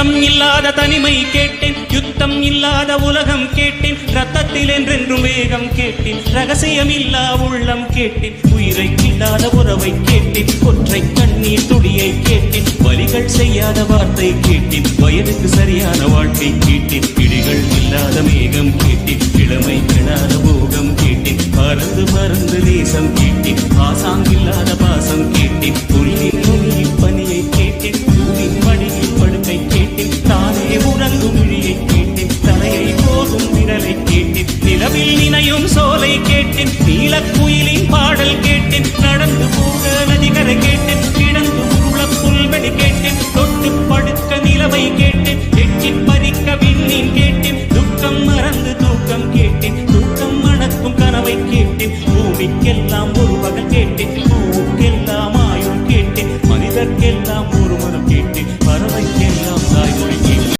சத்தம் இல்லாத தனிமை கேட்டேன். யுத்தம் இல்லாத உலகம் கேட்டேன். ரத்தத்தில் என்றென்றும் வேகம் கேட்டேன். ரகசியம் இல்லா உள்ளம் கேட்டேன். உயிரை இல்லாத உறவை கேட்டேன். ஒற்றை கண்ணீர் துடியை கேட்டேன். வழிகள் செய்யாத வார்த்தை கேட்டேன். வயதுக்கு சரியான வாழ்க்கை கேட்டேன். பிடிகள் இல்லாத மேகம் கேட்டேன். இளமை கெடாத போகம் கேட்டேன். மறந்து மறந்து தேசம் கேட்டேன். பாசாங்கில்லாத நிலவில் நினையும் சோலை கேட்டேன் நீலக்குயிலின் பாடல் கேட்டேன் நடந்து போக நதிகரை கேட்டேன் கிடந்து உள்ள புல்வெளி கேட்டேன் தொட்டு படுக்க நிலவை கேட்டேன் வெற்றி பறிக்க விண்ணின் கேட்டேன் துக்கம் மறந்து தூக்கம் கேட்டேன் தூக்கம் மணக்கும் கனவை கேட்டேன் பூமிக்கெல்லாம் ஒரு பகல் கேட்டேன் பூவுக்கெல்லாம் ஆயுள் கேட்டேன் மனிதர்க்கெல்லாம் ஒரு மனம் கேட்டேன் பறவைக்கெல்லாம் தாய்மொழி